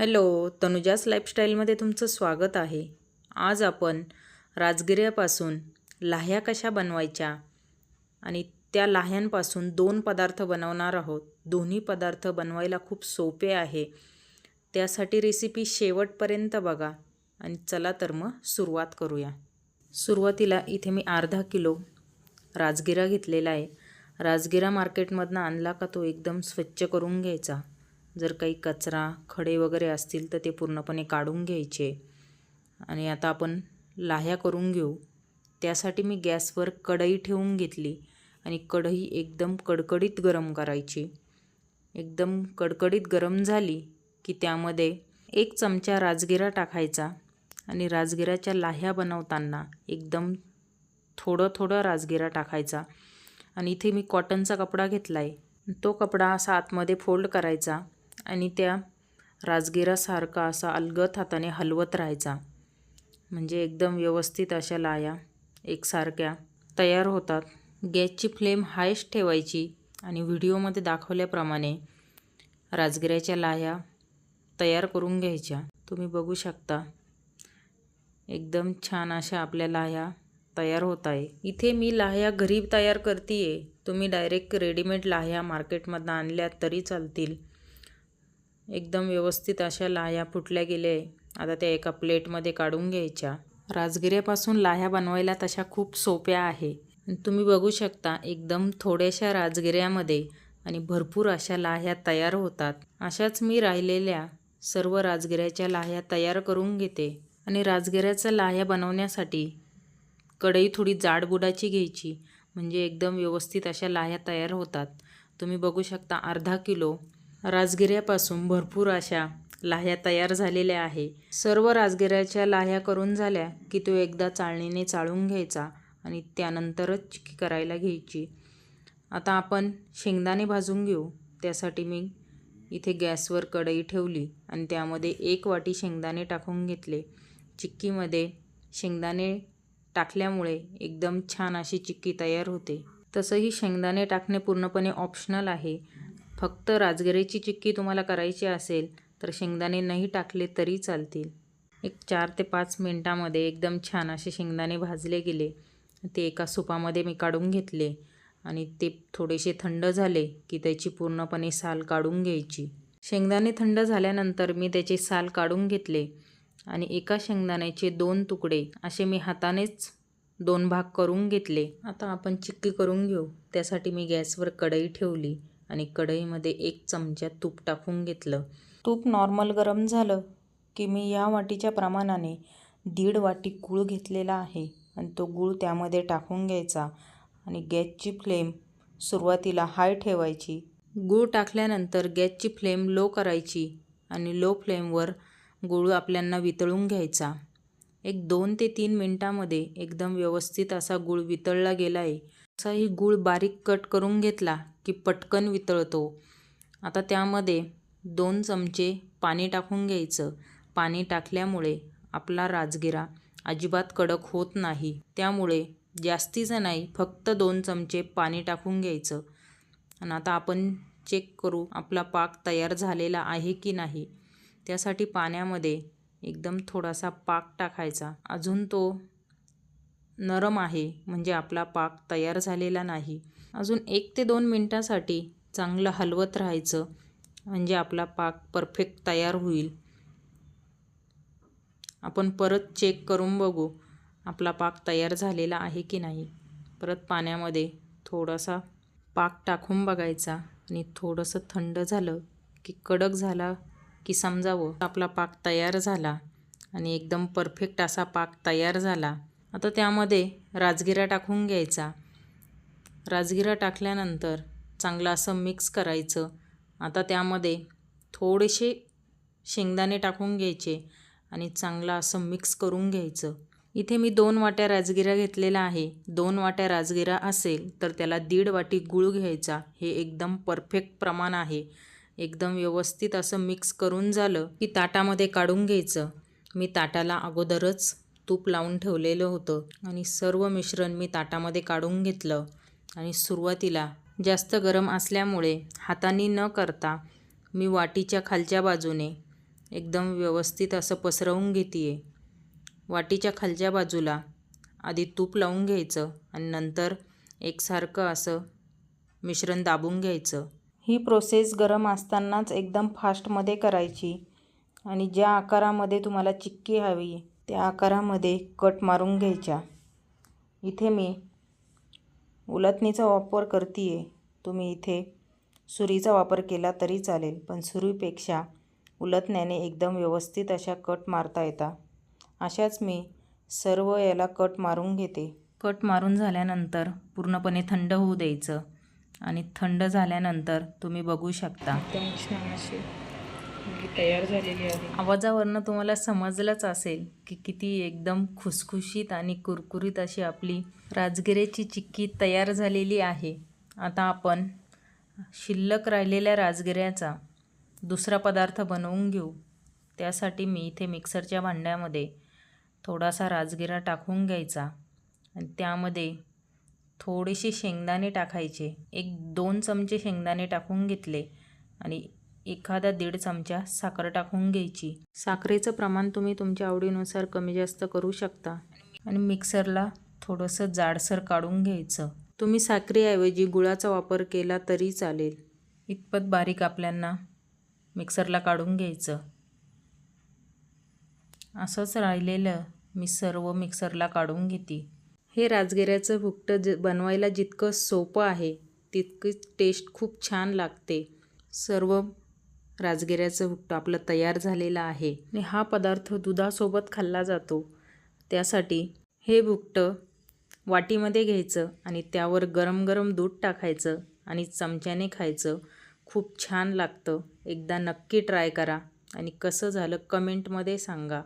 Hello तनुजास लाईफस्टाईलमध्ये तुमचं स्वागत आहे. आज आपण राजगिऱ्यापासून लाह्या कशा बनवायच्या आणि त्या लाह्यांपासून दोन पदार्थ बनवणार आहोत. दोन्ही पदार्थ बनवायला खूप सोपे आहे. त्यासाठी रेसिपी शेवटपर्यंत बघा आणि चला तर मग सुरुवात करूया. सुरुवातीला इथे मी अर्धा किलो राजगिरा घेतलेला आहे. राजगिरा मार्केटमधनं आणला का तो एकदम स्वच्छ करून घ्यायचा. जर काही कचरा खडे वगैरे असतील तर ते पूर्णपणे काढून घ्यायचे. आणि आता आपण लाह्या करून घेऊ. त्यासाठी मी गॅसवर कढई ठेवून घेतली आणि कढई एकदम कडकडीत गरम करायची. एकदम कडकडीत गरम झाली की त्यामध्ये एक चमचा राजगिरा टाकायचा आणि राजगिराच्या लाह्या बनवताना एकदम थोडं थोडं राजगिरा टाकायचा. आणि इथे मी कॉटनचा कपडा घेतला आहे तो कपडा असा आतमध्ये फोल्ड करायचा. आणि त्या राजगिरासारखा असा अलगत हाताने हलवत राहायचा. म्हणजे एकदम व्यवस्थित अशा लाया एकसारख्या तयार होतात. गॅसची फ्लेम हायस्ट ठेवायची आणि व्हिडिओमध्ये दाखवल्याप्रमाणे राजगिऱ्याच्या लाह्या तयार करून घ्यायच्या. तुम्ही बघू शकता एकदम छान अशा आपल्या लाह्या तयार होत आहे. इथे मी लाह्या घरी तयार करते आहे तुम्ही डायरेक्ट रेडीमेड लाह्या मार्केटमधनं आणल्या तरी चालतील. एकदम व्यवस्थित अशा लाह्या फुटल्या गेल्या आता त्या एका प्लेटमध्ये काढून घ्यायच्या. राजगिऱ्यापासून लाह्या बनवायला तशा खूप सोप्या आहे. तुम्ही बघू शकता एकदम थोड्याशा राजगिऱ्यामध्ये आणि भरपूर अशा लाह्या तयार होतात. अशाच मी राहिलेल्या सर्व राजगिऱ्याच्या लाह्या तयार करून घेते. आणि राजगिऱ्याचा लाह्या बनवण्यासाठी कढई थोडी जाडबुडाची घ्यायची म्हणजे एकदम व्यवस्थित अशा लाह्या तयार होतात. तुम्ही बघू शकता अर्धा किलो राजगिऱ्यापासून भरपूर अशा लाह्या तयार झालेल्या आहे. सर्व राजगिऱ्याच्या लाह्या करून झाल्या की तो एकदा चाळणीने चाळून घ्यायचा आणि त्यानंतरच चिक्की करायला घ्यायची. आता आपण शेंगदाणे भाजून घेऊ. त्यासाठी मी इथे गॅसवर कढई ठेवली आणि त्यामध्ये एक वाटी शेंगदाणे टाकून घेतले. चिक्कीमध्ये शेंगदाणे टाकल्यामुळे एकदम छान अशी चिक्की तयार होते. तसंही शेंगदाणे टाकणे पूर्णपणे ऑप्शनल आहे. फक्त राजगिरीची चिक्की तुम्हाला करायची असेल तर शेंगदाणे नाही टाकले तरी चालतील. एक चार ते पाच मिनटामध्ये एकदम छान असे शेंगदाणे भाजले गेले. ते एका सुपामध्ये मी काढून घेतले आणि ते थोडेसे थंड झाले की त्याची पूर्णपणे साल काढून घ्यायची. शेंगदाणे थंड झाल्यानंतर मी त्याचे साल काढून घेतले आणि एका शेंगदाण्याचे दोन तुकडे असे मी हातानेच दोन भाग करून घेतले. आता आपण चिक्की करून घेऊ. त्यासाठी मी गॅसवर कढई ठेवली. आणि कढईमध्ये एक चमचा तूप टाकून घेतलं. तूप नॉर्मल गरम झालं की मी या वाटीच्या प्रमाणाने दीड वाटी गूळ घेतलेला आहे आणि तो गूळ त्यामध्ये टाकून घ्यायचा आणि गॅसची फ्लेम सुरुवातीला हाय ठेवायची. गूळ टाकल्यानंतर गॅसची फ्लेम लो करायची आणि लो फ्लेमवर गूळ आपल्यांना वितळून घ्यायचा. एक दोन ते तीन मिनटामध्ये एकदम व्यवस्थित असा गूळ वितळला गेला आहे असाही गूळ बारीक कट करून घेतला की पटकन वितळतो. आता त्यामध्ये दोन चमचे पाणी टाकून घ्यायचं. पाणी टाकल्यामुळे आपला राजगिरा अजिबात कडक होत नाही. त्यामुळे जास्तीचं नाही फक्त दोन चमचे पाणी टाकून घ्यायचं. आणि आता आपण चेक करू आपला पाक तयार झालेला आहे की नाही. त्यासाठी पाण्यामध्ये एकदम थोडासा पाक टाकायचा. अजून तो नरम आहे म्हणजे आपला पाक तयार झालेला नाही. अजून एक ते दोन मिनटासाठी चांगलं हलवत राहायचं म्हणजे आपला पाक परफेक्ट तयार होईल. आपण परत चेक करून बघू आपला पाक तयार झालेला आहे की नाही. परत पाण्यामध्ये थोडासा पाक टाकून बघायचा आणि थोडंसं थंड झालं की कडक झाला की समजावं. आपला पाक तयार झाला आणि एकदम परफेक्ट असा पाक तयार झाला आता त्यामध्ये राजगिरा टाकून घ्यायचा. राजगिरा टाकल्यानंतर चांगलं असं मिक्स करायचं. आता त्यामध्ये थोडेसे शेंगदाणे टाकून घ्यायचे आणि चांगलं असं मिक्स करून घ्यायचं. इथे मी दोन वाट्या राजगिरा घेतलेला आहे. दोन वाट्या राजगिरा असेल तर त्याला दीड वाटी गूळ घ्यायचा. हे एकदम परफेक्ट प्रमाण आहे. एकदम व्यवस्थित असं मिक्स करून झालं की ताटामध्ये काढून घ्यायचं. मी ताटाला अगोदरच तूप लावून ठेवलेलं होतं आणि सर्व मिश्रण मी ताटामध्ये काढून घेतलं. आणि सुरुवातीला जास्त गरम असल्यामुळे हाताने न करता मी वाटीच्या खालच्या बाजूने एकदम व्यवस्थित असं पसरवून घेते आहे वाटीच्या खालच्या बाजूला आधी तूप लावून घ्यायचं आणि नंतर एकसारखं असं मिश्रण दाबून घ्यायचं. ही प्रोसेस गरम असतानाच एकदम फास्टमध्ये करायची आणि ज्या आकारामध्ये तुम्हाला चिक्की हवी त्या आकारामध्ये कट मारून घ्यायच्या. इथे मी उलथणीचा वापर करते आहे तुम्ही इथे सुरीचा वापर केला तरी चालेल पण सुरीपेक्षा उलथण्याने एकदम व्यवस्थित अशा कट मारता येतात. अशाच मी सर्व याला कट मारून घेते. कट मारून झाल्यानंतर पूर्णपणे थंड होऊ द्यायचं आणि थंड झाल्यानंतर तुम्ही बघू शकता. एकदम छान तयार झालेली आहे. आवाजावरनं तुम्हाला समजलंच असेल की किती एकदम खुसखुशीत आणि कुरकुरीत अशी आपली राजगिऱ्याची चिक्की तयार झालेली आहे. आता आपण शिल्लक राहिलेल्या राजगिऱ्याचा दुसरा पदार्थ बनवून घेऊ. त्यासाठी मी इथे मिक्सरच्या भांड्यामध्ये थोडासा राजगिरा टाकून घ्यायचा. आणि त्यामध्ये थोडेसे शेंगदाणे टाकायचे. एक दोन चमचे शेंगदाणे टाकून घेतले. आणि एखादा दीड चमचा साखर टाकून घ्यायची. साखरेचं प्रमाण तुम्ही तुमच्या आवडीनुसार कमी जास्त करू शकता. आणि मिक्सरला थोडंसं जाडसर काढून घ्यायचं. तुम्ही साखरेऐवजी गुळाचा वापर केला तरी चालेल. इतपत बारीक आपल्यांना मिक्सरला काढून घ्यायचं. असंच राहिलेलं मी सर्व मिक्सरला काढून घेते. हे राजगिऱ्याचं भुकटं ज बनवायला जितकं सोपं आहे तितकीच टेस्ट खूप छान लागते. सर्व राजगिऱ्याचं भुकटं आपलं तयार झालेलं आहे आणि हा पदार्थ दुधासोबत खाल्ला जातो. त्यासाठी हे भुकटं वाटीमध्ये घ्यायचं आणि त्यावर गरम गरम दूध टाकायचं आणि चमच्याने खायचं. खूप छान लागतं. एकदा नक्की ट्राय करा आणि कसं झालं कमेंटमध्ये सांगा.